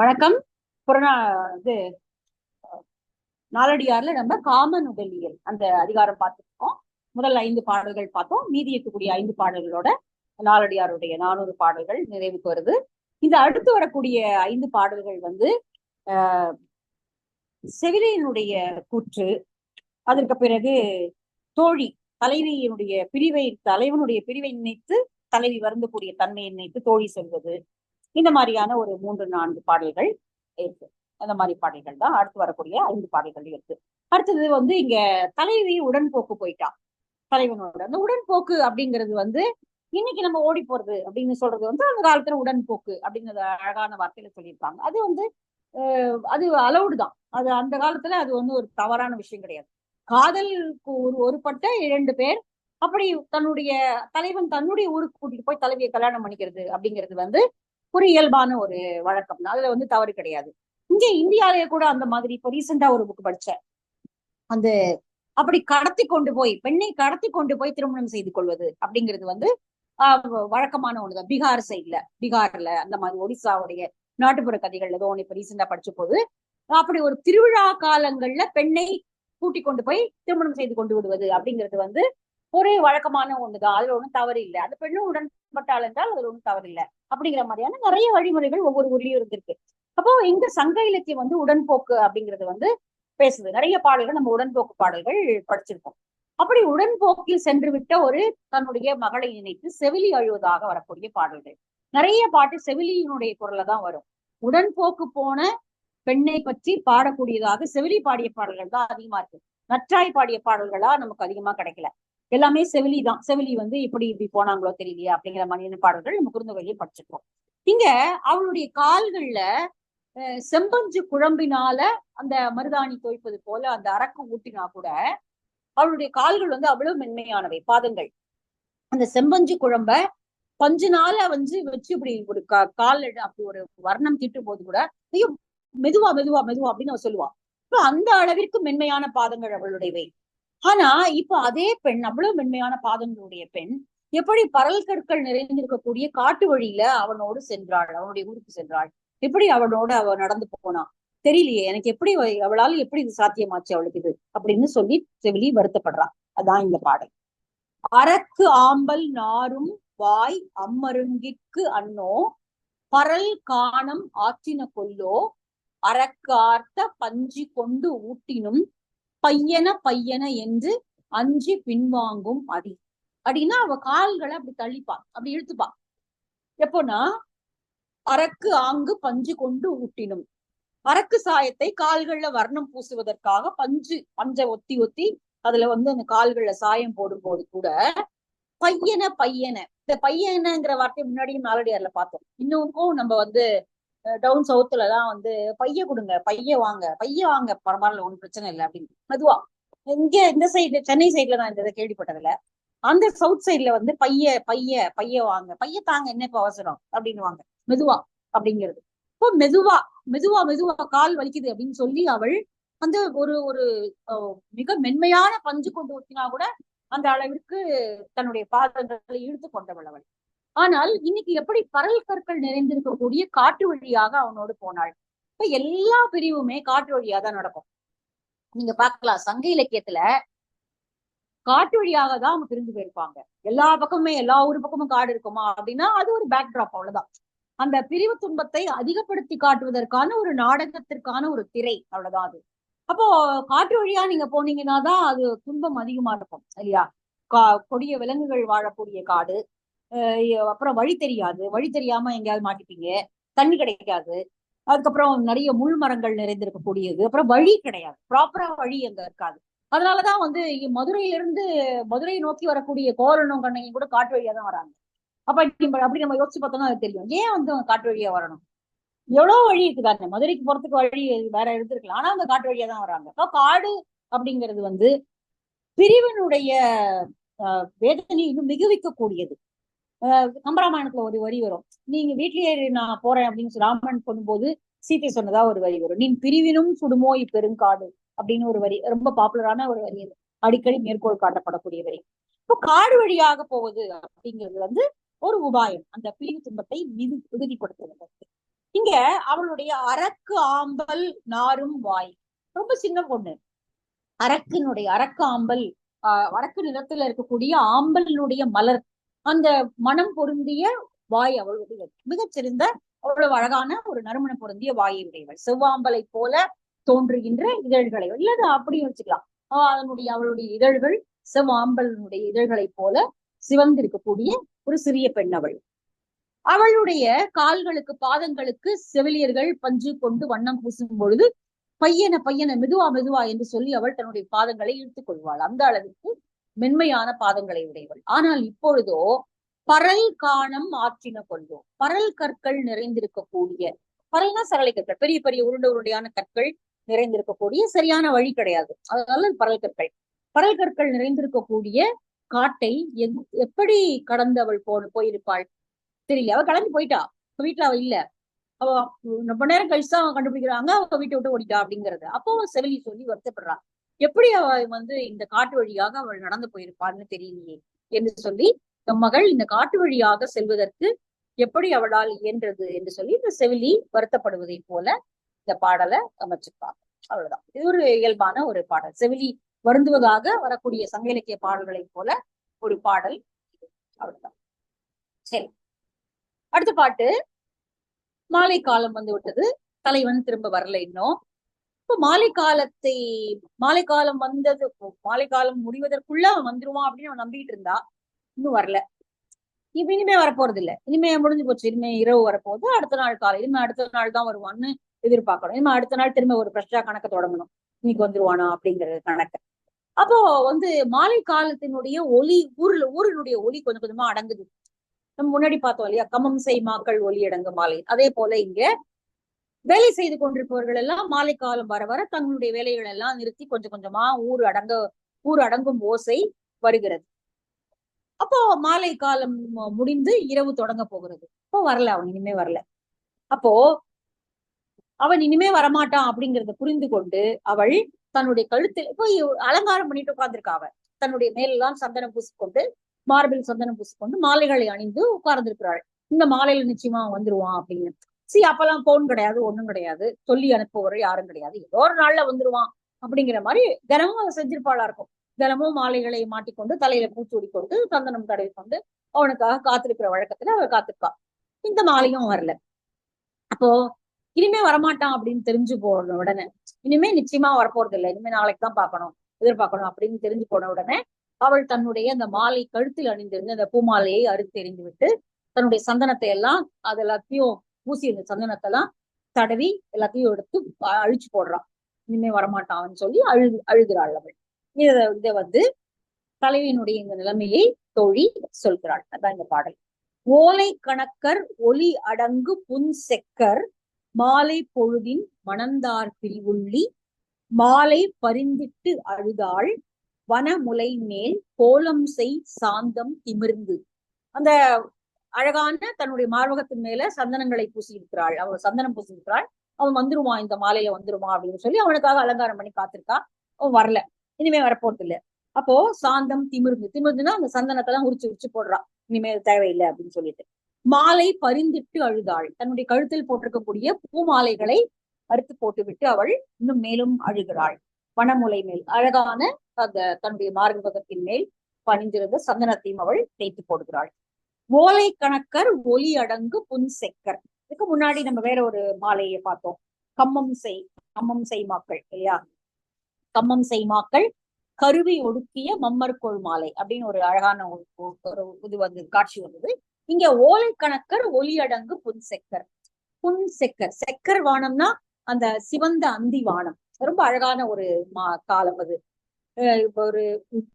வணக்கம். புறநா இது நாலடியார்ல நம்ம காமன் உடலியல் அந்த அதிகாரம் பார்த்துருக்கோம். முதல் ஐந்து பாடல்கள் பார்த்தோம். மீதி இருக்கக்கூடிய ஐந்து பாடல்களோட நாலடியாருடைய நானூறு பாடல்கள் நிறைவுக்கு வருது. இந்த அடுத்து வரக்கூடிய ஐந்து பாடல்கள் வந்து ஆஹ் செவிலியனுடைய கூற்று அதற்கு பிறகு தோழி தலைவியினுடைய பிரிவை தலைவனுடைய பிரிவை நினைத்து தலைவி வருந்தக்கூடிய தன்மையை நினைத்து தோழி சொல்வது. இந்த மாதிரியான ஒரு மூன்று நான்கு பாடல்கள் இருக்கு. அந்த மாதிரி பாடல்கள் தான் அடுத்து வரக்கூடிய ஐந்து பாடல்கள் இருக்கு. அடுத்தது வந்து இங்க தலைவி உடன்போக்கு போயிட்டான் தலைவனோட அந்த உடன்போக்கு அப்படிங்கிறது வந்து இன்னைக்கு நம்ம ஓடி போறது அப்படின்னு சொல்றது வந்து அந்த காலத்துல உடன்போக்கு அப்படிங்கிறத அழகான வார்த்தையில சொல்லியிருப்பாங்க அது வந்து அது அலௌடு தான். அது அந்த காலத்துல அது வந்து ஒரு தவறான விஷயம் கிடையாது. காதலுக்கு ஒரு ஒருபட்ட இரண்டு பேர் அப்படி தன்னுடைய தலைவன் தன்னுடைய ஊருக்கு கூட்டிட்டு போய் தலைவியை கல்யாணம் பண்ணிக்கிறது அப்படிங்கிறது வந்து ஒரு இயல்பான ஒரு வழக்கம். தான் அதுல வந்து தவறு கிடையாது. இங்கே இந்தியாலயே கூட அந்த மாதிரி இப்போ ரீசெண்டா ஒரு புக் படிச்சேன். அந்த அப்படி கடத்தி கொண்டு போய் பெண்ணை கடத்தி கொண்டு போய் திருமணம் செய்து கொள்வது அப்படிங்கிறது வந்து வழக்கமான ஒண்ணுதான். பீகார் சைட்ல பீகார்ல அந்த மாதிரி ஒடிசாவுடைய நாட்டுப்புற கதைகள் ஏதோ ஒன்று இப்ப ரீசெண்டா படிச்ச போது அப்படி ஒரு திருவிழா காலங்கள்ல பெண்ணை கூட்டி கொண்டு போய் திருமணம் செய்து கொண்டு விடுவது அப்படிங்கிறது வந்து ஒரு வழக்கமான ஒண்ணுதான். அதுல ஒண்ணும் தவறு இல்லை. அந்த பெண்ணும் உடன்பட்டாள் என்றால் அதுல ஒண்ணும் தவறு இல்லை. அப்படிங்கிற மாதிரியான நிறைய வழிமுறைகள் ஒவ்வொரு ஊர்லயும் இருந்திருக்கு. அப்போ இந்த சங்க இலக்கியம் வந்து உடன்போக்கு அப்படிங்கிறது வந்து பேசுது. நிறைய பாடல்கள் நம்ம உடன்போக்கு பாடல்கள் படிச்சிருக்கோம். அப்படி உடன்போக்கில் சென்று விட்ட ஒரு தன்னுடைய மகளை நினைத்து செவிலி அழுவதாக வரக்கூடிய பாடல்கள். நிறைய பாட்டு செவிலியினுடைய குரல்ல தான் வரும். உடன்போக்கு போன பெண்ணை பற்றி பாடக்கூடியதாக செவிலி பாடிய பாடல்கள் தான் அதிகமா இருக்கு. நற்றாய் பாடிய பாடல்களா நமக்கு அதிகமா கிடைக்கல. எல்லாமே செவிலி தான். செவிலி வந்து இப்படி இப்படி போனாங்களோ தெரியலையா அப்படிங்கிற மாதிரியான பாடல்கள் நம்ம குறுந்தவழியை படிச்சிருக்கோம். இங்க அவளுடைய கால்கள்ல செம்பஞ்சு குழம்பினால அந்த மருதாணி தோய்ப்பது போல அந்த அரக்கு ஊட்டினா கூட அவளுடைய கால்கள் வந்து அவ்வளவு மென்மையானவை பாதங்கள். அந்த செம்பஞ்சு குழம்ப பஞ்சு நாள வந்து வச்சு இப்படி ஒரு கால் அப்படி ஒரு வர்ணம் தீட்டும் போது கூட ஐயோ மெதுவா மெதுவா மெதுவா அப்படின்னு அவ சொல்லுவா. இப்ப அந்த அளவிற்கு மென்மையான பாதங்கள் அவளுடையவை. ஆனா இப்ப அதே பெண் அவ்வளவு மென்மையான பாதங்களுடைய பெண் எப்படி பரல் கற்கள் நிறைந்திருக்கக்கூடிய காட்டு வழியில அவனோடு சென்றாள் அவனுடைய ஊருக்கு சென்றாள்? எப்படி அவனோட அவ நடந்து போனா? தெரியலையே எனக்கு எப்படி அவளால எப்படி இது சாத்தியமாச்சு அவளுக்கு இது? அப்படின்னு சொல்லி செவிலி வருத்தப்படுறான் அதான் இந்த பாடல். அரக்கு ஆம்பல் நாரும் வாய் அம்மருங்கிற்கு அன்னோ பரல் காணம் ஆற்றின கொல்லோ அரக்கார்த்த பஞ்சி கொண்டு ஊட்டினும் பையன பையன என்று அஞ்சி பின்வாங்கும் அடி. அப்படின்னா அவ கால்களை அப்படி தள்ளிப்பா அப்படி இழுத்துப்பா. எப்போனா அரக்கு ஆங்கு பஞ்சு கொண்டு ஊட்டினும். அரக்கு சாயத்தை கால்கள்ல வர்ணம் பூசுவதற்காக பஞ்சு பஞ்சை ஒத்தி ஒத்தி அதுல வந்து அந்த கால்கள்ல சாயம் போடும் போது கூட பையன பையன இந்த பையனங்கிற வார்த்தை முன்னாடியும் நாளடியார்ல பார்த்தோம். இன்னமும் நம்ம வந்து டவுன் சவுத்துல தான் வந்து பைய கொடுங்க பைய வாங்க பைய வாங்க பரவாயில்ல ஒன்றும் பிரச்சனை இல்லை அப்படின்னு. மெதுவா. இங்க இந்த சைடு சென்னை சைட்ல நான் இந்த இதை கேள்விப்பட்டதில்ல. அந்த சவுத் சைட்ல வந்து பைய பைய பைய வாங்க பைய தாங்க என்ன இப்ப அவசரம்? அப்படின்னு வாங்க மெதுவா அப்படிங்கிறது. இப்போ மெதுவா மெதுவா மெதுவா கால் வலிக்குது அப்படின்னு சொல்லி அவள் அந்த ஒரு ஒரு மிக மென்மையான பஞ்சு கொண்டு ஊற்றினா கூட அந்த அளவிற்கு தன்னுடைய பாதங்களை இழுத்து கொண்டவள் அவள். ஆனால் இன்னைக்கு எப்படி பரல் கற்கள் நிறைந்திருக்கக்கூடிய காட்டு வழியாக அவனோடு போனாள். இப்ப எல்லா பிரிவுமே காற்று வழியா தான் நடக்கும். நீங்க பாக்கலாம் சங்க இலக்கியத்துல காட்டு வழியாக தான் அவங்க பிரிந்து போயிருப்பாங்க. எல்லா பக்கமுமே எல்லா ஊர் பக்கமும் காடு இருக்குமா அப்படின்னா அது ஒரு பேக் ட்ராப் அவ்வளவுதான். அந்த பிரிவு துன்பத்தை அதிகப்படுத்தி காட்டுவதற்கான ஒரு நாடகத்திற்கான ஒரு திரை அவ்வளவுதான் அது. அப்போ காட்டு வழியா நீங்க போனீங்கன்னா தான் அது துன்பம் அதிகமா இருக்கும் இல்லையா? கா கொடிய விலங்குகள் வாழக்கூடிய காடு அப்புறம் வழி தெரியாது. வழி தெரியாம எங்கேயாவது மாட்டிப்பீங்க. தண்ணி கிடைக்காது. அதுக்கப்புறம் நிறைய முள் மரங்கள் நிறைந்திருக்கக்கூடியது. அப்புறம் வழி கிடையாது. ப்ராப்பரா வழி அங்க இருக்காது. அதனாலதான் வந்து மதுரையிலிருந்து மதுரையை நோக்கி வரக்கூடிய கோரணும் கண்ணகி கூட காட்டு வழியா தான் வராங்க. அப்ப அப்படி நம்ம யோசிச்சு பார்த்தோம்னா அது தெரியும். ஏன் வந்து காட்டு வழியா வரணும்? எவ்வளவு வழி இருக்குதாங்க மதுரைக்கு போறதுக்கு வழி வேற இருந்திருக்கலாம். ஆனா அந்த காட்டு வழியா தான் வராங்க. அப்போ காடு அப்படிங்கிறது வந்து பிரிவினுடைய வேதனை இன்னும் மிகுவிக்கக்கூடியது. கம்பராமாயணத்துல ஒரு வரி வரும். நீங்க வீட்லயே நான் போறேன் அப்படின்னு ராமன் சொல்லும்போது சீத்தை சொன்னதா ஒரு வரி வரும். நீ பிரிவினும் சுடுமோ இப்பெருங்காடு அப்படின்னு ஒரு வரி ரொம்ப பாப்புலரான ஒரு வரி அடிக்கடி மேற்கோள் காட்டப்படக்கூடிய வரி. இப்போ காடு வழியாக போவது அப்படிங்கிறது வந்து ஒரு உபாயம். அந்த பிரிவு துன்பத்தை மிகு உறுதிப்படுத்துவதற்கு இங்க அவளுடைய அரக்கு ஆம்பல் நாரும் வாய். ரொம்ப சின்ன பொண்ணு. அரக்கினுடைய அரக்கு ஆம்பல் அரக்கு நிறத்துல இருக்கக்கூடிய ஆம்பலினுடைய மலர் அந்த மனம் பொருந்திய வாய் அவளுடைய மிகச்சிறந்த அவ்வளவு அழகான ஒரு நறுமணம் பொருந்திய வாயை உடையவள். செவ்வாம்பலை போல தோன்றுகின்ற இதழ்களை இல்லது அப்படியும் வச்சுக்கலாம். அதனுடைய அவளுடைய இதழ்கள் செவ்வாம்பலனுடைய இதழ்களை போல சிவந்திருக்கக்கூடிய ஒரு சிறிய பெண் அவள். அவளுடைய கால்களுக்கு பாதங்களுக்கு செவிலியர்கள் பஞ்சு கொண்டு வண்ணம் பூசும் பொழுது பையன பையன மெதுவா மெதுவா என்று சொல்லி அவள் தன்னுடைய பாதங்களை இழுத்துக் கொள்வாள். அந்த அளவிற்கு மென்மையான பாதங்களை உடையவள். ஆனால் இப்பொழுதோ பரல் காணம் ஆற்றின கொண்டோ பரல் கற்கள் நிறைந்திருக்கக்கூடிய பரல்னா சரளை கற்கள் பெரிய பெரிய உருண்டை உருண்டையான கற்கள் நிறைந்திருக்கக்கூடிய சரியான வழி கிடையாது. அதனால பரல் கற்கள். பரல் கற்கள் நிறைந்திருக்கக்கூடிய காட்டை எப்படி கடந்தவள் போ போயிருப்பாள்? தெரியல. அவ கிளம்பி போயிட்டா. வீட்டுல அவ இல்ல. அவ ரொம்ப நேரம் கழிச்சு தான் கண்டுபிடிக்கிறாங்க. அவ வீட்டை விட்டு ஓடிட்டா அப்படிங்கறது. அப்போ அவ செவிலி சொல்லி வருத்தப்படுறான் எப்படி அவ வந்து இந்த காட்டு வழியாக அவள் நடந்து போயிருப்பான்னு தெரியலையே என்று சொல்லி தம் மகள் இந்த காட்டு வழியாக செல்வதற்கு எப்படி அவளால் இயன்றது என்று சொல்லி இந்த செவிலி வருத்தப்படுவதை போல இந்த பாடலை அமைச்சிருப்பாங்க அவ்வளவுதான். இது ஒரு இயல்பான ஒரு பாடல். செவிலி வருந்துவதாக வரக்கூடிய சங்க இலக்கிய பாடல்களைப் போல ஒரு பாடல். அவ்வளவுதான். சரி. அடுத்த பாட்டு. மாலை காலம் வந்து விட்டது. தலைவன் திரும்ப வரல இன்னும். இப்ப மாலை காலத்தை மாலை காலம் வந்தது மாலை காலம் முடிவதற்குள்ள அவன் வந்துருவான் அப்படின்னு அவன் நம்பிட்டு இருந்தா. இன்னும் வரல. இப்ப இனிமே வரப்போறது இல்ல இனிமே முடிஞ்சு போச்சு. இனிமே இரவு வரப்போகுது. அடுத்த நாள் காலை இனிமே அடுத்த நாள் தான் வருவான்னு எதிர்பார்க்கணும். இனிமே அடுத்த நாள் திரும்ப ஒரு ஃப்ரெஷ்ஷா கணக்க தொடங்கணும். இன்னைக்கு வந்துருவானா அப்படிங்கிற கணக்கு. அப்போ வந்து மாலை காலத்தினுடைய ஒலி ஊர்ல ஊரினுடைய ஒலி கொஞ்சம் கொஞ்சமா அடங்குது. நம்ம முன்னாடி பார்த்தோம் இல்லையா? கமம் செய் மாக்கள் ஒலி அடங்கு மாலை. அதே போல இங்க வேலை செய்து கொண்டிருப்பவர்கள் எல்லாம் மாலை காலம் வர வர தங்களுடைய வேலைகள் எல்லாம் நிறுத்தி கொஞ்சம் கொஞ்சமா ஊர் அடங்க ஊர் அடங்கும் ஓசை வருகிறது. அப்போ மாலை காலம் முடிந்து இரவு தொடங்க போகிறது. அப்போ வரல அவன் இனிமே வரல. அப்போ அவன் இனிமே வரமாட்டான் அப்படிங்கறத புரிந்து கொண்டு அவள் தன்னுடைய கழுத்தில் இப்போ அலங்காரம் பண்ணிட்டு உட்கார்ந்துருக்கா அவ தன்னுடைய மேலெல்லாம் சந்தனம் பூசிக்கொண்டு மார்பில் சந்தனம் பூசிக்கொண்டு மாலைகளை அணிந்து உட்கார்ந்திருக்கிறாள். இந்த மாலையில நிச்சயமா வந்துருவான் அப்படின்னு. சி அப்பெல்லாம் போன் கிடையாது ஒண்ணும் கிடையாது. சொல்லி அனுப்புவர் யாரும் கிடையாது. ஏதோ ஒரு நாள்ல வந்துருவான் அப்படிங்கிற மாதிரி தினமும் அதை செஞ்சிருப்பாளா இருக்கும். தினமும் மாலைகளை மாட்டிக்கொண்டு தலையில பூச்சூடி கொண்டு சந்தனம் தடவி கொண்டு அவனுக்காக காத்திருக்கிற வழக்கத்துல அவ காத்திருக்கா இந்த மாலையும் வரல. அப்போ இனிமே வரமாட்டான் அப்படின்னு தெரிஞ்சு போன உடனே இனிமே நிச்சயமா வரப்போறது இல்லை. இனிமே நாளைக்கு தான் பார்க்கணும் எதிர்பார்க்கணும் அப்படின்னு தெரிஞ்சு போன உடனே அவள் தன்னுடைய அந்த மாலை கழுத்தில் அணிந்திருந்து அந்த பூமாலையை அறுத்து எறிந்து விட்டு தன்னுடைய சந்தனத்தை எல்லாம் அது எல்லாத்தையும் பூசி இருந்த சந்தனத்தெல்லாம் தடவி எல்லாத்தையும் எடுத்து அழிச்சு போடுறான். இனிமே வரமாட்டான்னு சொல்லி அழு அழுகிறாள் அவள். இத இதை வந்து தலைவியினுடைய இந்த நிலைமையை தோழி சொல்கிறாள். அதான் இந்த பாடல். ஓலை கணக்கர் ஒலி அடங்கு புன் செக்கர் மாலை பொழுதின் மணந்தார் பிரிவுள்ளி மாலை பரிந்திட்டு அழுதாள் வனமுலை மேல் கோலம் செய் சாந்தம் திமிர்ந்து. அந்த அழகான தன்னுடைய மார்பகத்தின் மேல சந்தனங்களை பூசியிருக்கிறாள். அவள் சந்தனம் பூசியிருக்கிறாள். அவன் வந்துருவான் இந்த மாலையில வந்துருவான் அப்படின்னு சொல்லி அவனுக்காக அலங்காரம் பண்ணி காத்திருக்கா. அவன் வரல. இனிமே வரப்போறது இல்ல அப்போ சாந்தம் திமிர்ந்து திமிர்ந்துன்னா அந்த சந்தனத்தை எல்லாம் உரிச்சு உரிச்சு போடுறான் இனிமே தேவையில்லை அப்படின்னு சொல்லிட்டு. மாலை பரிந்திட்டு அழுதாள். தன்னுடைய கழுத்தில் போட்டிருக்கக்கூடிய பூ மாலைகளை அறுத்து போட்டுவிட்டு அவள் இன்னும் மேலும் அழுகிறாள். வனமுலை மேல். அழகான அந்த தன்னுடைய மார்பகத்தின் மேல் பணிந்திருந்த சந்தனத்தையும் அவள் தேய்த்து போடுகிறாள். ஓலை கணக்கர் ஒலி அடங்கு புன் செக்கர் இதுக்கு முன்னாடி நம்ம வேற ஒரு மாலையை பார்த்தோம். கம்மம் செய் கம்மம் செய்மாக்கள் இல்லையா? கம்மம் செய்மாக்கள் கருவி ஒடுக்கிய மம்மர்கோள் மாலை அப்படின்னு ஒரு அழகான ஒரு இது வந்து காட்சி வந்தது. இங்க ஓலை கணக்கர் ஒலி அடங்கு புன் செக்கர் புன் செக்கர் செக்கர் வானம்னா அந்த சிவந்த அந்தி வானம். ரொம்ப அழகான ஒரு மா காலம் அது. அஹ் ஒரு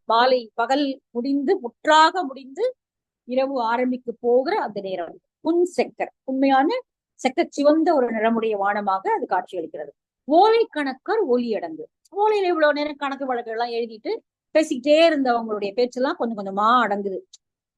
மாலை பகல் முடிந்து முற்றாக முடிந்து இரவு ஆரம்பிக்க போகிற அந்த நேரம். புன் செக்கர். உண்மையான செக்க சிவந்த ஒரு நிறமுடைய வானமாக அது காட்சியளிக்கிறது. ஓலை கணக்கர் ஒலி அடங்கு. ஓலையில இவ்வளவு நேரம் கணக்கு வழக்கு எல்லாம் எழுதிட்டு பேசிக்கிட்டே இருந்தவங்களுடைய பேச்செல்லாம் கொஞ்சம் கொஞ்சமா அடங்குது.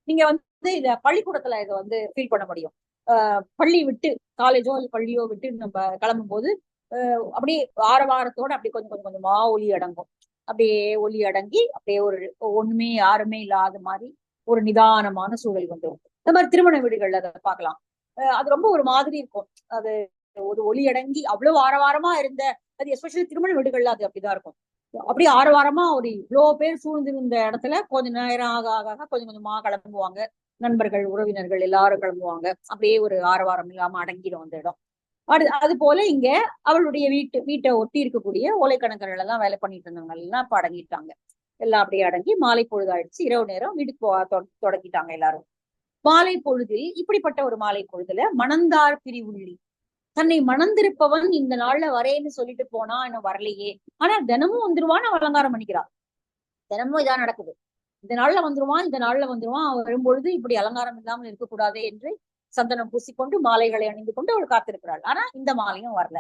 நீங்க வந்து இத பள்ளிக்கூடத்துல இதை வந்து ஃபீல் பண்ண முடியும். ஆஹ் பள்ளி விட்டு காலேஜோ அல்லது பள்ளியோ விட்டு நம்ம கிளம்பும் போது ஆஹ் அப்படியே வார வாரத்தோட அப்படியே கொஞ்சம் கொஞ்சம் கொஞ்சமா ஒலி அடங்கும். அப்படியே ஒலி அடங்கி அப்படியே ஒரு ஒண்ணுமே யாருமே இல்லாத மாதிரி ஒரு நிதானமான சூழல் வந்துடும் இந்த மாதிரி திருமண வீடுகள்ல அதை பார்க்கலாம். அஹ் அது ரொம்ப ஒரு மாதிரி இருக்கும். அது ஒரு ஒளி அடங்கி அவ்வளவு ஆரவாரமா இருந்த அது எஸ்பெஷலி திருமண வீடுகள்ல அது அப்படிதான் இருக்கும். அப்படியே ஆரவாரமா ஒரு இவ்வளோ பேர் சூழ்ந்திருந்த இடத்துல கொஞ்ச நேரம் ஆக ஆக ஆக கொஞ்சம் கொஞ்சமா கிளம்புவாங்க. நண்பர்கள் உறவினர்கள் எல்லாரும் கிளம்புவாங்க. அப்படியே ஒரு ஆரவாரம் இல்லாம அடங்கிடும் அந்த இடம். அது அது போல இங்க அவளுடைய வீட்டு வீட்டை ஒட்டி இருக்கக்கூடிய ஓலைக்கணக்கர்கள் எல்லாம் வேலை பண்ணிட்டு இருந்தவங்க எல்லாம் இப்ப அடங்கிட்டாங்க. எல்லாம் அப்படியே அடங்கி மாலை பொழுது ஆயிடுச்சு. இரவு நேரம் வீட்டுக்கு போக தொட- தொடங்கிட்டாங்க எல்லாரும். மாலை பொழுதில் இப்படிப்பட்ட ஒரு மாலை பொழுதுல மணந்தார் பிரிவுள்ளி. தன்னை மணந்திருப்பவன் இந்த நாள்ல வரேன்னு சொல்லிட்டு போனா இன்னும் வரலையே. ஆனா தினமும் வந்துருவான்னு அலங்காரம் பண்ணிக்கிறா தினமும் இதான் நடக்குது. இந்த நாள்ல வந்துருவான் இந்த நாள்ல வந்துருவான் அவன் வரும்பொழுது இப்படி அலங்காரம் இல்லாமல் இருக்கக்கூடாதே என்று சந்தனம் பூசிக்கொண்டு மாலைகளை அணிந்து கொண்டு அவள் காத்திருக்கிறாள். ஆனா இந்த மாலையும் வரல.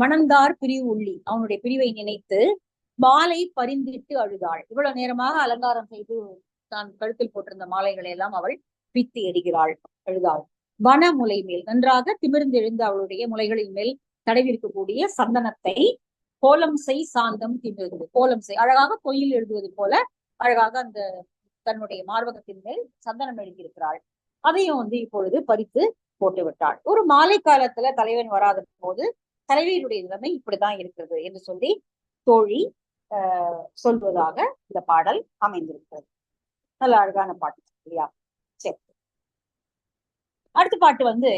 மணந்தார் பிரிவு உள்ளி அவனுடைய பிரிவை நினைத்து மாலை பரிந்திட்டு அழுதாள். இவ்வளவு நேரமாக அலங்காரம் செய்து தான் கழுத்தில் போட்டிருந்த மாலைகளை எல்லாம் அவள் பித்து எறிகிறாள் அழுதாள். வன முலை மேல் நன்றாக திமிர்ந்து எழுந்து அவளுடைய முலைகளின் மேல் தடவிருக்கக்கூடிய சந்தனத்தை கோலம் செய் சாந்தம் திமிர்ந்தது கோலம் செய் அழகாக கோயில் எழுதுவது போல அழகாக அந்த தன்னுடைய மார்பகத்தின் மேல் சந்தனம் எழுதியிருக்கிறாள். அதையும் வந்து இப்பொழுது பறித்து போட்டு விட்டாள். ஒரு மாலை காலத்துல தலைவன் வராத போது தலைவியினுடைய நிலைமை இப்படிதான் இருக்கிறது என்று சொல்லி தோழி சொல்வதாக இந்த பாடல் அமைந்திருக்கிறது. நல்ல அழகான பாட்டு இல்லையா? சரி. அடுத்த பாட்டு வந்து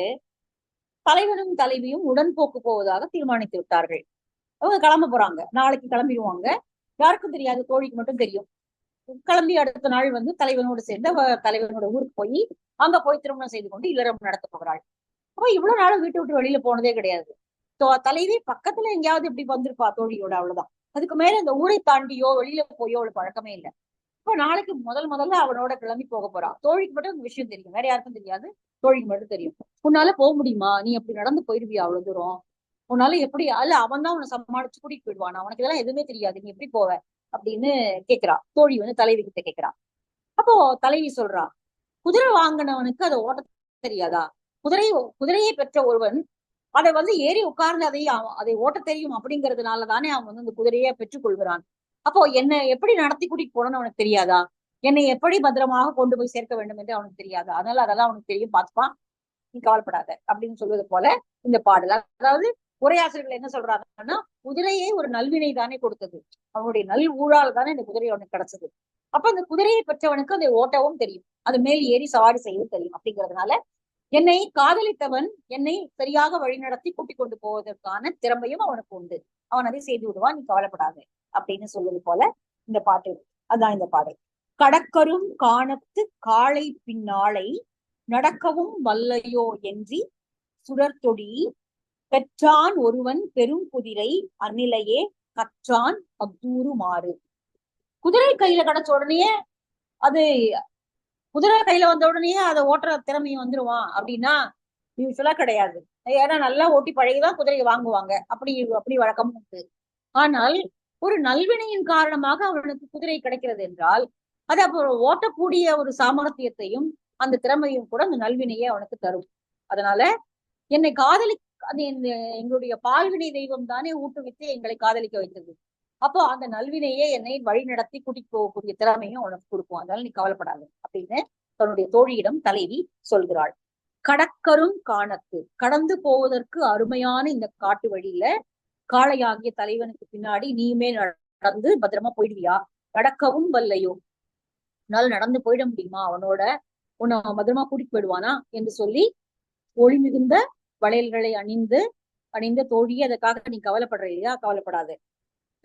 தலைவனும் தலைவியும் உடன்போக்கு போவதாக தீர்மானித்து விட்டார்கள். அவங்க கிளம்ப போறாங்க. நாளைக்கு கிளம்பிடுவாங்க. யாருக்கும் தெரியாது. தோழிக்கு மட்டும் தெரியும். கிளம்பி அடுத்த நாள் வந்து தலைவனோடு சேர்ந்து தலைவனோட ஊருக்கு போய் அங்க போய் திருமணம் செய்து கொண்டு இல்லறம் நடத்த போகிறாள். அப்ப இவ்வளவு நாள் வீட்டை விட்டு வெளியில போனதே கிடையாது. தலைவி பக்கத்துல எங்கேயாவது இப்படி வந்திருப்பா தோழியோட அவ்வளவுதான். அதுக்கு மேல இந்த ஊரை தாண்டியோ வெளியில போயோ அவளுக்கு பழக்கமே இல்லை. இப்ப நாளைக்கு முதல் முதல்ல அவனோட கிளம்பி போக போறா. தோழிக்கு மட்டும் அந்த விஷயம் தெரியும். வேற யாருக்கும் தெரியாது. தோழிக்கு மட்டும் தெரியும். உன்னால போக முடியுமா? நீ அப்படி நடந்து போயிருவியா அவ்வளவு தூரம்? உன்னால எப்படி அல்ல அவன் தான் உன்னை சமாளிச்சு கூட்டிட்டு போயிடுவான். அவனுக்கு இதெல்லாம் எதுவுமே தெரியாது. நீ எப்படி போவ? அப்படின்னு கேக்குறா. தோழி வந்து தலைவி கிட்ட கேக்குறா. அப்போ தலைவி சொல்றா குதிரை வாங்கினவனுக்கு அதை ஓட்ட தெரியாதா? குதிரை குதிரையை பெற்ற ஒருவன் அதை வந்து ஏறி உட்கார்ந்து அதை அதை ஓட்ட தெரியும் அப்படிங்கிறதுனால தானே அவன் வந்து அந்த குதிரையை பெற்றுக்கொள்கிறான். அப்போ என்னை எப்படி நடத்தி கூட்டிட்டு போகணும்னு அவனுக்கு தெரியாதா? என்னை எப்படி பத்திரமாக கொண்டு போய் சேர்க்க வேண்டும் என்று அவனுக்கு தெரியாதா? அதனால அதெல்லாம் அவனுக்கு தெரியும். பார்த்துப்பான் நீ கவலைப்படாத அப்படின்னு சொல்வது போல இந்த பாடல். அதாவது உரையாசிரியர்கள் என்ன சொல்றாங்கன்னா குதிரையே ஒரு நல்வினை தானே கொடுத்தது. அவனுடைய நல் ஊழால் தானே இந்த குதிரை அவனுக்கு கிடைச்சது. அப்ப அந்த குதிரையை பெற்றவனுக்கு அதை ஓட்டவும் தெரியும். அது மேல் ஏறி சவாரி செய்யவும் தெரியும் அப்படிங்கிறதுனால என்னை காதலித்தவன் என்னை சரியாக வழிநடத்தி கூட்டிக் கொண்டு போவதற்கான திறமையும் அவனுக்கு உண்டு. அவன் அதை செய்து விடுவான் நீ கவலைப்படாத அப்படின்னு சொல்வது போல இந்த பாட்டு. அதான் இந்த பாடல். கடக்கரும் காணத்து காளை பின்னாளை நடக்கவும் வல்லையோ என்றி சுடர்தொடி பெற்றான் ஒருவன் பெரும் குதிரை அந்நிலையே கற்றான் அக்தூரு மாறு குதிரை கையில கிடைச்ச உடனே அது குதிரை கையில வந்த உடனே அதை ஓட்டுற திறமையும் வந்துருவான் அப்படின்னா யூஸ்வலா கிடையாது. ஏன்னா நல்லா ஓட்டி பழகிதான் குதிரையை வாங்குவாங்க. அப்படி அப்படி வழக்கமும் உண்டு. ஆனால் ஒரு நல்வினையின் காரணமாக அவனுக்கு குதிரை கிடைக்கிறது என்றால் அது அப்போ ஓட்டக்கூடிய ஒரு சாமர்த்தியத்தையும் அந்த திறமையும் கூட அந்த நல்வினையே அவனுக்கு தரும். அதனால என்னை காதலி அது எங்களுடைய பால்வினை தெய்வம் தானே ஊட்டுவித்து எங்களை காதலிக்க வைத்தது. அப்போ அந்த நல்வினையே என்னை வழி நடத்தி கூட்டிட்டு போகக்கூடிய திறமையும் உனக்கு கொடுக்கும். அதனால நீ கவலைப்படாது அப்படின்னு தன்னுடைய தோழியிடம் தலைவி சொல்கிறாள். கடக்கரும் காணத்து. கடந்து போவதற்கு அருமையான இந்த காட்டு வழியில காளையாகிய தலைவனுக்கு பின்னாடி நீயுமே நடந்து பத்திரமா போயிடுவியா? நடக்கவும் வல்லையோ. உன்னால நடந்து போயிட முடியுமா? அவனோட உன்னை பத்திரமா கூட்டிட்டு போயிடுவானா? என்று சொல்லி ஒளி மிகுந்த வளையல்களை அணிந்து அணிந்த தோழி அதற்காக நீ கவலைப்படுற இல்லையா? கவலைப்படாது.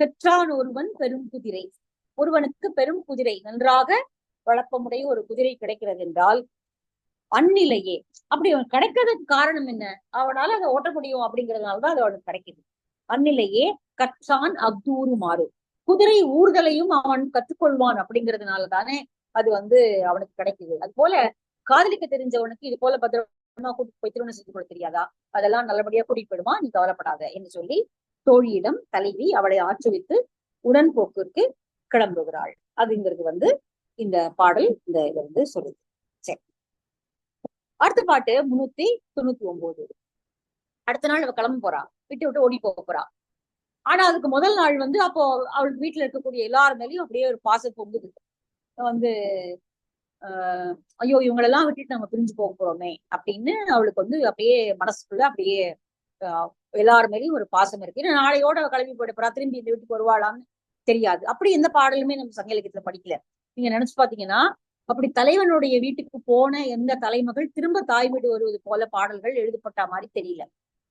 பெற்றான் ஒருவன் பெரும் குதிரை. ஒருவனுக்கு பெரும் குதிரை. நன்றாக வளப்பமுடைய ஒரு குதிரை கிடைக்கிறது என்றால் அந்நிலையே. அப்படி அவன் கிடைக்கிறதுக்கு காரணம் என்ன? அவனால அதை ஓட்ட முடியும் அப்படிங்கறதுனாலதான் அது அவனுக்கு கிடைக்குது. அந்நிலையே கற்றான் அக்தூறு மாறு. குதிரை ஊர்தலையும் அவன் கற்றுக்கொள்வான் அப்படிங்கறதுனால தானே அது வந்து அவனுக்கு கிடைக்குது. அது போல காதலிக்க தெரிஞ்சவனுக்கு இது போல பத்திரமா கூட்டிட்டு போய் திருமணம் செஞ்சு கொடுக்க தெரியாதா? அதெல்லாம் நல்லபடியா கூட்டிட்டு போயிடுமா? நீ கவலைப்படாத என்று சொல்லி தோழியிடம் தலைவி அவளை ஆற்றுவித்து உடன்போக்கிற்கு கிளம்புகிறாள். அப்படிங்கிறது வந்து இந்த பாடல் இந்த இதை வந்து சொல்லுது. சரி. அடுத்த பாட்டு முன்னூத்தி தொண்ணூத்தி ஒன்பது. அடுத்த நாள் அவ கிளம்ப போறா. விட்டு விட்டு ஓடி போக போறா. ஆனா அதுக்கு முதல் நாள் வந்து அப்போ அவளுக்கு வீட்டுல இருக்கக்கூடிய எல்லாரும் மேலயும் அப்படியே ஒரு பாசம் பொங்குது. வந்து ஆஹ் ஐயோ இவங்களெல்லாம் விட்டுட்டு நம்ம பிரிஞ்சு போக போறோமே அப்படின்னு அவளுக்கு வந்து அப்படியே மனசுக்குள்ள அப்படியே ஆஹ் எல்லார் மேலேயும் ஒரு பாசம் இருக்கு. ஏன்னா நாளையோட கிளம்பி போயிட திரும்பி இந்த வீட்டுக்கு வருவாளான்னு தெரியாது. அப்படி எந்த பாடலுமே நம்ம சங்க இலக்கியத்துல படிக்கல. நீங்க நினைச்சு பாத்தீங்கன்னா அப்படி தலைவனுடைய வீட்டுக்கு போன எந்த தலைமகள் திரும்ப தாய் வீடு வருவது போல பாடல்கள் எழுதப்பட்ட மாதிரி தெரியல.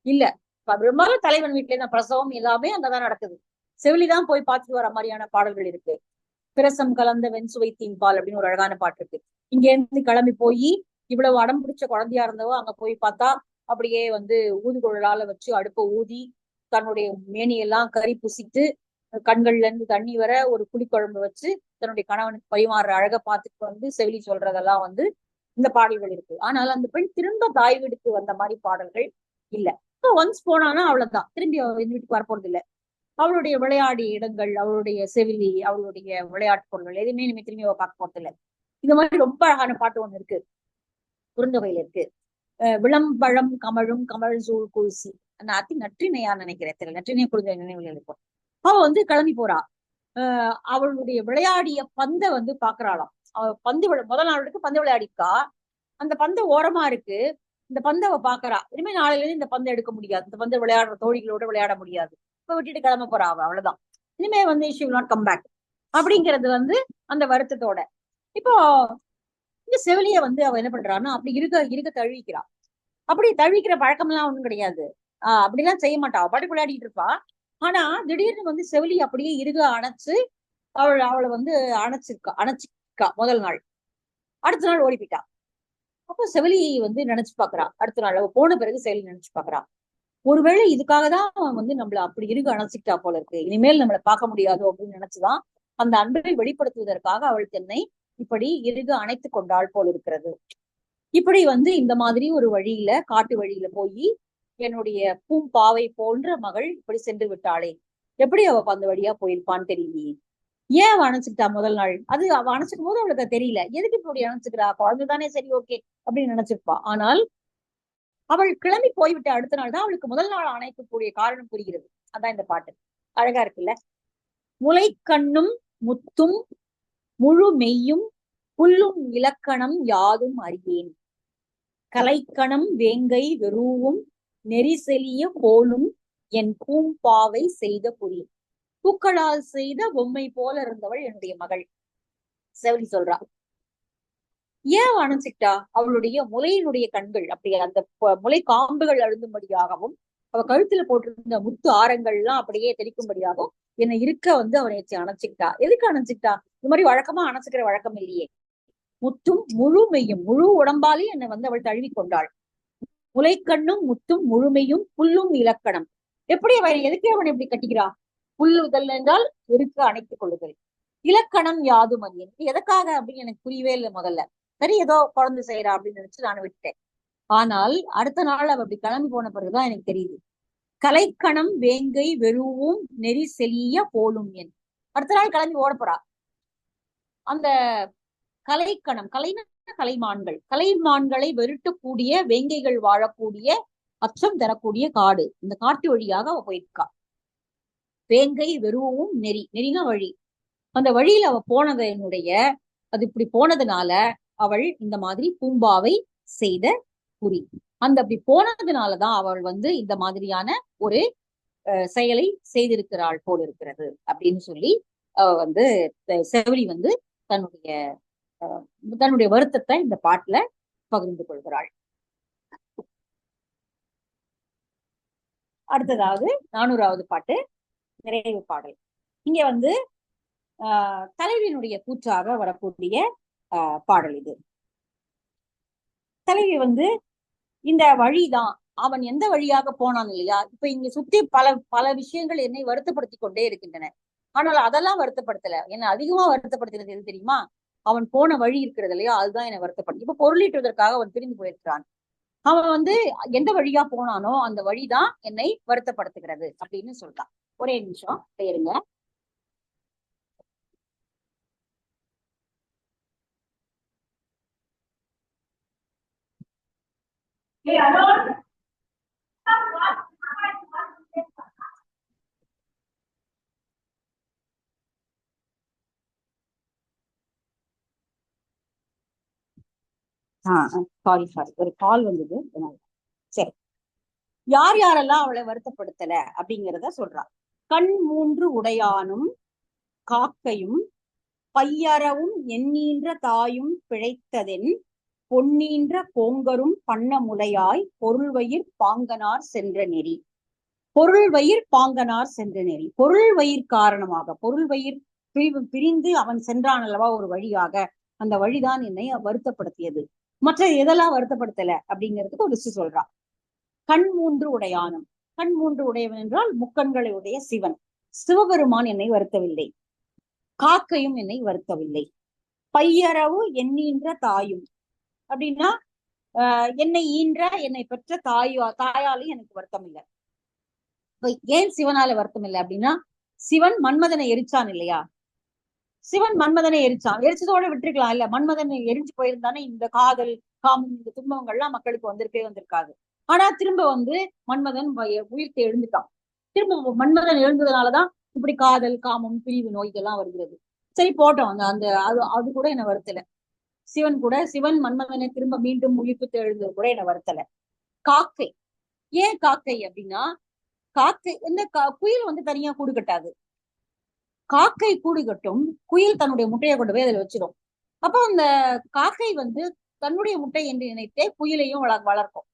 இல்ல. பெரும்பாலும் தலைவன் வீட்டுல இந்த பிரசவம் எல்லாமே அங்கதான் நடக்குது. செவிலிதான் போய் பார்த்துட்டு வர மாதிரியான பாடல்கள் இருக்கு. பிரசம் கலந்த வெண்சுவை தீம்பால் அப்படின்னு ஒரு அழகான பாட்டு இருக்கு. இங்க இருந்து கிளம்பி போய் இவ்வளவு அடம் பிடிச்ச குழந்தையா இருந்தவோ அங்க போய் பார்த்தா அப்படியே வந்து ஊதுகுழலால வச்சு அடுப்ப ஊதி தன்னுடைய மேனியெல்லாம் கறி புசித்து கண்கள்ல இருந்து தண்ணி வர ஒரு புளிக்குழம்பு வச்சு தன்னுடைய கணவனுக்கு பரிமாறுற அழக பார்த்துட்டு வந்து செவிலி சொல்றதெல்லாம் வந்து இந்த பாடல்கள் இருக்கு. ஆனால் அந்த பெண் திரும்ப தாய் வீட்டுக்கு வந்த மாதிரி பாடல்கள் இல்ல. ஒன்ஸ் போனானா அவ்வளவுதான். திரும்பி அவ வீட்டுக்கு வரப்போறது இல்ல அவளுடைய விளையாடிய இடங்கள் அவளுடைய செவிலி அவளுடைய விளையாட்டு பொருள்கள் எதுவுமே இனிமே திரும்பி அவ பார்க்க போறது இல்ல இந்த மாதிரி ரொம்ப அழகான பாட்டு ஒண்ணு இருக்கு. குறுந்தொகையில இருக்கு. விளம்பழம் கமழும் கமழ் சூழ் குல்சி நான் அத்தி நற்றினையா நினைக்கிறேன். தெரியல. நற்றினை குழுந்த நினைவுகள் இருக்கும். அவ வந்து கிளம்பி போறா. ஆஹ் அவளுடைய விளையாடிய பந்தை வந்து பாக்குறாளாம். அவ பந்து முதல் நாளுக்கு பந்து விளையாடிக்கா அந்த பந்து ஓரமா இருக்கு. இந்த பந்தை அவ பாக்குறா. இனிமே நாளையில இருந்து இந்த பந்தை எடுக்க முடியாது. இந்த பந்தை விளையாடுற தோழிகளோட விளையாட முடியாது. இப்ப விட்டுட்டு கிளம்ப போறா அவ. அவ்வளவுதான். இனிமே வந்து she will not come back அப்படிங்கிறது வந்து அந்த வருத்தத்தோட. இப்போ செவிலிய வந்து அவ என்ன பண்றான்னா அப்படி இருக்க இருக்க தழுவிக்கிறா அப்படி தழுவிக்கிற பழக்கம் எல்லாம் ஒண்ணும் கிடையாது. ஆஹ் அப்படிலாம் செய்ய மாட்டா. அவ பாட்டுக்கு விளையாடிட்டு இருப்பா. ஆனா திடீர்னு வந்து செவிலி அப்படியே இருக அணைச்சு அவள் அவளை வந்து அணைச்சிருக்கா அணைச்சிருக்கா முதல் நாள். அடுத்த நாள் ஓடி போயிட்டா. அப்போ செவிலி வந்து நினைச்சு பாக்குறா. அடுத்த நாள் அவ போன பிறகு செவிலி நினைச்சு பாக்குறா. ஒருவேளை இதுக்காக தான் அவன் வந்து நம்மள அப்படி இருக அணைச்சிக்கிட்டா போல இருக்கு. இனிமேல் நம்மளை பார்க்க முடியாது அப்படின்னு நினைச்சுதான் அந்த அன்பை வெளிப்படுத்துவதற்காக அவள் தன்னை இப்படி இருக அணைத்து கொண்டாள் போல் இருக்கிறது. இப்படி வந்து இந்த மாதிரி ஒரு வழியில காட்டு வழியில போய் என்னுடைய பூம்பாவை போன்ற மகள் இப்படி சென்று விட்டாளே. எப்படி அவ அந்த வழியா போயிருப்பான்னு தெரியலையே. ஏன் அவ அணைச்சுக்கிட்டா முதல் நாள்? அது அவ அணைச்சிக்கும் போது அவளுக்கு தெரியல. எதுக்கு இப்படி அணைச்சுக்கிறா? குழந்தை தானே சரி ஓகே அப்படின்னு நினைச்சிருப்பா. ஆனால் அவள் கிளம்பி போய்விட்ட அடுத்த நாள் தான் அவளுக்கு முதல் நாள் அணைக்கக்கூடிய காரணம் புரிகிறது. அதான் இந்த பாட்டு. அழகா இருக்குல்ல? முளைக்கண்ணும் முத்தும் முழு மெய்யும் புல்லும் இலக்கணம் யாதும் அறியேன். கலைக்கணம் வேங்கை வெறுவும் நெரிசெலிய கோலும் என் பூம்பாவை செய்த புரி பூக்களால் செய்த பொம்மை போல இருந்தவள் என்னுடைய மகள். செவலி சொல்றா. ஏன் அணைச்சிட்டா அவளுடைய முலையினுடைய கண்கள் அப்படி அந்த முலை காம்புகள் அழுந்தும்படியாகவும் அவ கழுத்துல போட்டிருந்த முத்து ஆரங்கள் எல்லாம் அப்படியே தெளிக்கும்படியாகவும் என்னை இருக்க வந்து அவனை அணைச்சுக்கிட்டா. எதுக்கு அணைச்சுக்கிட்டா? இந்த மாதிரி வழக்கமா அணைச்சுக்கிற வழக்கம் இல்லையே. முத்தும் முழுமையும் முழு உடம்பாலே என்னை வந்து அவள் தழுவி கொண்டாள். முலைக்கண்ணும் முத்தும் முழுமையும் புல்லும் இலக்கணம். எப்படி அவன் எதுக்கு அவன் இப்படி கட்டிக்கிறா? புல்லுதல் என்றால் இருக்க அணைத்துக் கொள்ளுதல். இலக்கணம் யாது அறியேன் எதுக்காக அப்படின்னு எனக்கு புரியவே இல்லை முதல்ல. சரி ஏதோ குழந்தை செய்யறா அப்படின்னு நினைச்சு நான் விட்டேன் ஆனால் அடுத்த நாள் அவ அப்படி கிளம்பி போன பிறகுதான் எனக்கு தெரியுது. கலைக்கணம் வேங்கை வெறுவும் நெறி செலிய போலும் என். அடுத்த நாள் கிளம்பி ஓட போறா. அந்த கலைக்கணம் கலைன கலைமான்கள் கலைமான்களை வெருட்டக்கூடிய வேங்கைகள் வாழக்கூடிய அச்சம் தரக்கூடிய காடு. இந்த காட்டு வழியாக அவ போயிருக்கா. வேங்கை வெறுவும் நெறி நெறினா வழி. அந்த வழியில அவ போனது என்னுடைய அது இப்படி போனதுனால அவள் இந்த மாதிரி பூம்பாவை செய்த குறி. அந்த அப்படி போனதுனாலதான் அவள் வந்து இந்த மாதிரியான ஒரு அஹ், செயலை செய்திருக்கிறாள் போல் இருக்கிறது அப்படின்னு சொல்லி அவ வந்து செவிலி வந்து தன்னுடைய தன்னுடைய வருத்தத்தை இந்த பாட்டுல பகிர்ந்து கொள்கிறாள். அடுத்ததாவது நானூறாவது பாட்டு நிறைவு பாடல். இங்க வந்து ஆஹ் தலைவியினுடைய கூற்றாக வரக்கூடிய ஆஹ் பாடல் இது. தலைவி வந்து இந்த வழிதான். அவன் எந்த வழியாக போனான் இல்லையா? இப்ப இங்க சுத்தி பல பல விஷயங்கள் என்னை வருத்தப்படுத்தி கொண்டே இருக்கின்றன. ஆனால் அதெல்லாம் வருத்தப்படுத்தல. என்னை அதிகமா வருத்தப்படுத்தினது எது தெரியுமா? அவன் போன வழி இருக்கிறது இல்லையா? அதுதான் என்னை வருத்தப்படுது இப்ப பொருளீட்டுவதற்காக அவன் திரும்பி போயிருக்கிறான். அவன் வந்து எந்த வழியா போனானோ அந்த வழிதான் என்னை வருத்தப்படுத்துகிறது அப்படின்னு சொல்றான். ஒரே நிமிஷம் பேருங்க They are சாரி சாரி ஒரு கால் வந்தது. சரி. யார் யாரெல்லாம் அவளை வருத்தப்படுத்தல அப்படிங்கிறத சொல்றா. கண் மூன்று உடையானும் காக்கையும் பையறவும் எண்ணின்ற தாயும் பிழைத்ததென் பொன்னீன்ற கோங்கரும் பண்ண முலையாய் பொருள்வயிர் பாங்கனார் சென்ற நெறி. பொருள்வயிர் பாங்கனார் சென்ற நெறி. பொருள்வயிர் காரணமாக பொருள்வயிர் பிரிவு பிரிந்து அவன் சென்றான் அல்லவா ஒரு வழியாக அந்த வழிதான் என்னை வருத்தப்படுத்தியது. மற்ற எதெல்லாம் வருத்தப்படுத்தல அப்படிங்கிறதுக்கு ஒரு லிஸ்ட் கண் மூன்று உடையானும். கண் மூன்று உடையவன் என்றால் முக்கண்களை உடைய சிவன். சிவபெருமான் என்னை வருத்தவில்லை. காக்கையும் என்னை வருத்தவில்லை. பையரவு எண்ணின்ற தாயும். அப்படின்னா ஆஹ் என்னை ஈன்ற என்னை பெற்ற தாயோ தாயாலும் எனக்கு வருத்தம் இல்லை. ஏன் சிவனால வருத்தம் இல்லை அப்படின்னா சிவன் மன்மதனை எரிச்சான் இல்லையா? சிவன் மன்மதனை எரிச்சான். எரிச்சதோட விட்டுருக்கலாம் இல்ல. மன்மதனை எரிஞ்சு போயிருந்தானே இந்த காதல் காமம் இந்த துன்பங்கள்லாம் மக்களுக்கு வந்திருக்கவே வந்திருக்காது. ஆனா திரும்ப வந்து மன்மதன் வய- உயிர்த்து எழுந்துட்டான். திரும்ப மன்மதன் எழுந்ததுனாலதான் இப்படி காதல் காமம் பிரிவு நோய் இதெல்லாம் வருகிறது. சரி போட்டோம். அந்த அந்த அது அது கூட என்ன வருத்தல சிவன் கூட சிவன் மன்மதனை திரும்ப மீண்டும் உயிர்ப்பித்து எழுந்தது கூட என்ன வருத்தல. காக்கை. ஏன் காக்கை அப்படின்னா காக்கை இந்த கா- குயில் வந்து தனியா கூடு கட்டாது. காக்கை கூடு கட்டும் குயில் தன்னுடைய முட்டையை கொண்டு போய் அதுல வச்சிடும். அப்போ அந்த காக்கை வந்து தன்னுடைய முட்டை என்று நினைத்தே குயிலையும் வள வளர்க்கும்.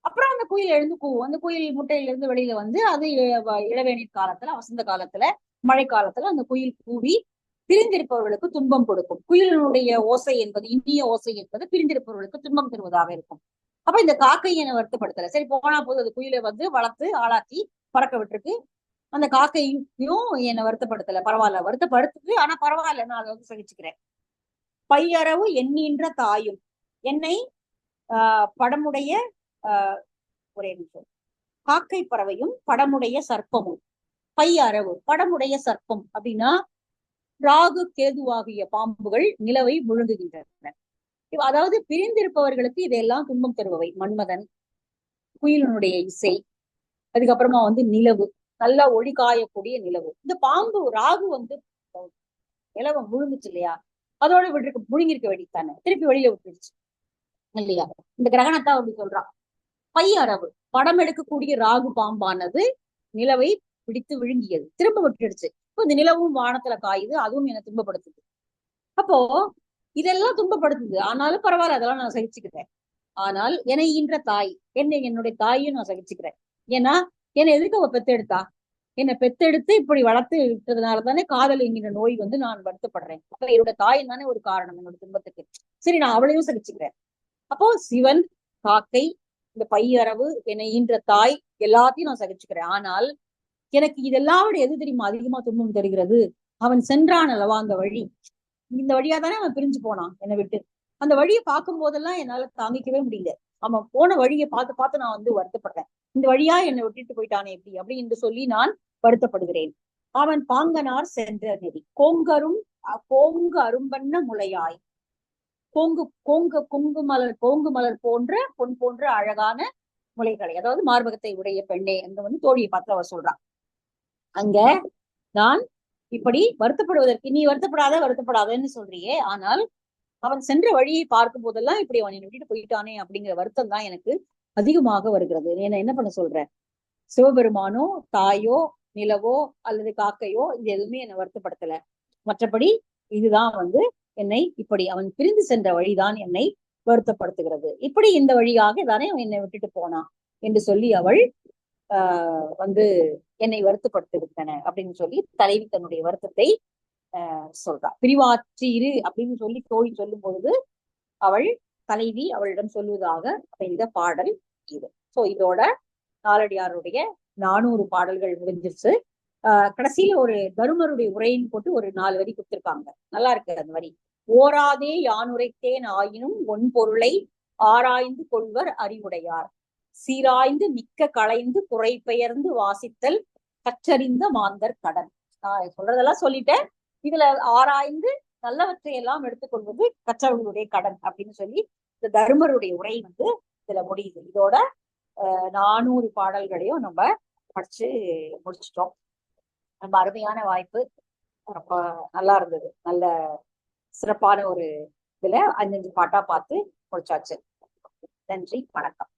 அப்புறம் அந்த குயில் எழுந்து கூவும். அந்த குயில் முட்டையில இருந்து வெளியில வந்து அது இ- வ- இளவேநீர் காலத்துல வசந்த காலத்துல மழை காலத்துல அந்த குயில் கூவி பிரிந்திருப்பவர்களுக்கு துன்பம் கொடுக்கும். குயிலினுடைய ஓசை என்பது இந்திய ஓசை என்பது பிரிந்திருப்பவர்களுக்கு துன்பம் தருவதாக இருக்கும். அப்ப இந்த காக்கை என்னை வருத்தப்படுத்தல. சரி போனா போது அது குயிலை வந்து வளர்த்து ஆளாக்கி பறக்க விட்டுருக்கு. அந்த காக்கையும் என்னை வருத்தப்படுத்தல. பரவாயில்ல வருத்தப்படுத்துது. ஆனா பரவாயில்ல நான் அதை வந்து சகிச்சுக்கிறேன். பையறவு எண்ணின்ற தாயும். என்னை ஆஹ் படமுடைய ஆஹ் ஒரே நிமிஷம். காக்கை பறவையும் படமுடைய சர்ப்பமும். பையரவு படமுடைய சர்ப்பம் அப்படின்னா ராகு கேதுவாகிய பாம்புகள் நிலவை முழுங்குகின்றன. அதாவது பிரிந்திருப்பவர்களுக்கு இதெல்லாம் துன்பம் தருபவை. மன்மதன் குயிலினுடைய இசை அதுக்கப்புறமா வந்து நிலவு நல்லா ஒளி காயக்கூடிய நிலவு. இந்த பாம்பு ராகு வந்து நிலவை முழுங்குச்சு இல்லையா? அதோட விட்டு முழுங்கிருக்க வேண்டியதானே திருப்பி வெளியில விட்டுருச்சு இல்லையா? இந்த கிரகணத்தை அப்படி சொல்றான். பைய அரவு படம் எடுக்கக்கூடிய ராகு பாம்பானது நிலவை பிடித்து விழுங்கியது. திரும்ப விட்டுடுச்சு இந்த நிலவும் வானத்துல காயுது அதுவும் என்னை துன்பப்படுத்துது. அப்போ இதெல்லாம் துன்பப்படுத்துது. ஆனாலும் பரவாயில்ல அதெல்லாம் நான் சகிச்சுக்கிறேன் ஆனால் என்னை ஈன்ற தாய் என்னை என்னுடைய தாயும் நான் சகிச்சுக்கிறேன். ஏன்னா என்னை எதுக்கு அவ பெத்தெடுத்தா? என்னை பெத்தெடுத்து இப்படி வளர்த்து விட்டதுனால தானே காதல் என்கிற நோய் வந்து நான் வருத்தப்படுறேன். அப்ப என்னோட தாய் தானே ஒரு காரணம் என்னோட துன்பத்துக்கு. சரி நான் அவளையும் சகிச்சுக்கிறேன். அப்போ சிவன் காக்கை இந்த பையரவு என்னை ஈன்ற தாய் எல்லாத்தையும் நான் சகிச்சுக்கிறேன். ஆனால் எனக்கு இதெல்லாம் விட எது தெரியுமா அதிகமா துன்பம் தருகிறது? அவன் சென்றான் அல்லவா அந்த வழி? இந்த வழியா தானே அவன் பிரிஞ்சு போனான் என்னை விட்டு. அந்த வழியை பார்க்கும் போதெல்லாம் என்னால தாங்கிக்கவே முடியல. அவன் போன வழியை பார்த்து பார்த்து நான் வந்து வருத்தப்படுறேன். இந்த வழியா என்னை விட்டுட்டு போயிட்டானே எப்படி அப்படி என்று சொல்லி நான் வருத்தப்படுகிறேன். அவன் பாங்கனார் சென்ற நெறி. கோங்கரும் கோங்கு அரும்பண்ண முளையாய் கோங்கு கோங்கு கொங்கு மலர் கோங்கு மலர் போன்ற பொன் போன்ற அழகான முளைகளை அதாவது மார்பகத்தை உடைய பெண்ணே என்று வந்து தோழியை பார்த்து அவர் சொல்றான் அங்க நான் இப்படி வருத்தப்படுவதற்கு நீ வருத்தப்படாத வருத்தப்படாதன்னு சொல்றியே. ஆனால் அவன் சென்ற வழியை பார்க்கும் போதெல்லாம் இப்படி அவன் என்னை விட்டுட்டு போயிட்டானே அப்படிங்கிற வருத்தம் தான் எனக்கு அதிகமாக வருகிறது. என்ன என்ன பண்ண சொல்ற? சிவபெருமானோ தாயோ நிலவோ அல்லது காக்கையோ இது எதுவுமே என்னை வருத்தப்படுத்தல. மற்றபடி இதுதான் வந்து என்னை இப்படி அவன் பிரிந்து சென்ற வழிதான் என்னை வருத்தப்படுத்துகிறது. இப்படி இந்த வழியாக தானே அவன் என்னை விட்டுட்டு போனான் என்று சொல்லி அவள் ஆஹ் வந்து என்னை வருத்தப்படுத்திவிட்டன அப்படின்னு சொல்லி தலைவி தன்னுடைய வருத்தத்தை ஆஹ் சொல்றா. பிரிவாற்றி இரு அப்படின்னு சொல்லி தோழி சொல்லும் பொழுது அவள் தலைவி அவளிடம் சொல்வதாக அமைந்த பாடல் இது. சோ இதோட நாலடியாருடைய நானூறு பாடல்கள் முடிஞ்சிருச்சு. ஆஹ் கடைசியில ஒரு தருமருடைய உரையின் போட்டு ஒரு நாலு வரி கொடுத்திருக்காங்க. நல்லா இருக்கு அந்த வரி. ஓராதே யானுரைத்தேன் ஆயினும் ஒன் பொருளை ஆராய்ந்து கொள்வர் அறிவுடையார். சீராய்ந்து மிக்க களைந்து குறை பெயர்ந்து வாசித்தல் கற்றறிந்த மாந்தர் கடன். நான் சொல்றதெல்லாம் சொல்லிட்டேன். இதுல ஆராய்ந்து நல்லவற்றை எல்லாம் எடுத்துக்கொள்வது கற்றவர்களுடைய கடன் அப்படின்னு சொல்லி இந்த தருமருடைய உரை வந்து இதுல முடியுது. இதோட நானூறு பாடல்களையும் நம்ம படிச்சு முடிச்சிட்டோம். ரொம்ப அருமையான வாய்ப்பு. ரொம்ப நல்லா இருந்தது. நல்ல சிறப்பான ஒரு இதுல அஞ்சஞ்சு பாட்டா பார்த்து முடிச்சாச்சு. நன்றி. வணக்கம்.